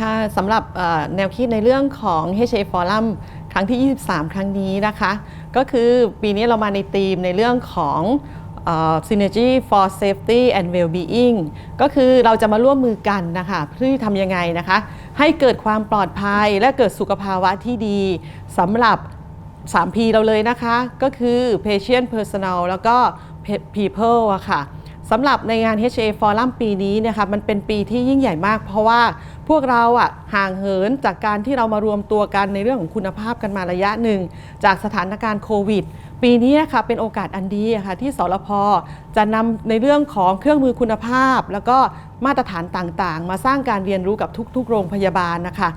ค่ะสำหรับแนวคิดในเรื่องของ HA Forum ครั้งที่ 23 ครั้งนี้นะคะ ก็คือปีนี้เรามาในธีมในเรื่องของ Synergy for Safety and Well-being ก็คือเราจะมาร่วมมือกันนะคะเพื่อที่ทำยังไงนะคะ ให้เกิดความปลอดภัยและเกิดสุขภาวะที่ดีสำหรับ 3P เราเลยนะคะ ก็คือ patient personal แล้วก็ people อะค่ะ สำหรับในงาน HA Forum ปีนี้เนะคะมันเป็นปีที่ยิ่งใหญ่มาก เพราะว่าพวกเราอะห่างเหินจากการที่เรามารวมตัวกันในเรื่องของคุณภาพกันมาระยะหนึ่ง จากสถานการณ์โควิด ปีนี้นะคะเป็นโอกาสอันดีค่ะที่สรพจะนำในเรื่องของเครื่องมือคุณภาพ แล้วก็มาตรฐานต่างๆ มาสร้างการเรียนรู้กับทุก ๆ โรงพยาบาลนะคะ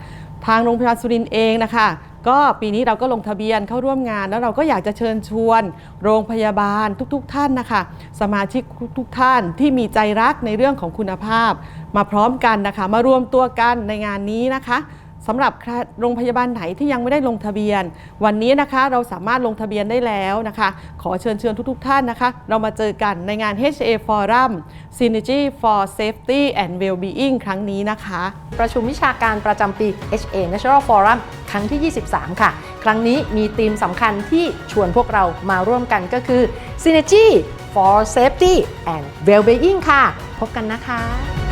ทางโรงพยาบาลสุรินทร์เองนะคะ ก็ปีนี้เราก็ลงทะเบียนเข้าร่วมงาน แล้วเราก็อยากจะเชิญชวน โรงพยาบาลทุกๆทท่านนะคะ สมาชิกทุกๆท่านที่มีใจรักในเรื่องของคุณภาพ มาพร้อมกันนะคะ มารวมตัวกันในงานนี้นะคะ สำหรับโรงพยาบาลไหนที่ยังไม่ได้ลงทะเบียน วันนี้นะคะเราสามารถลงทะเบียนได้แล้วนะคะ ขอเชิญเชิญทุกๆ ท่านนะคะ เรามาเจอกันในงาน HA Forum Synergy for Safety and Well-being ครั้งนี้นะคะ ประชุมวิชาการประจำปี HA National Forum ครั้งที่ 23 ค่ะ ครั้งนี้มีธีมสำคัญที่ชวนพวกเรามาร่วมกันก็คือ Synergy for Safety and Well-being ค่ะ พบกันนะคะ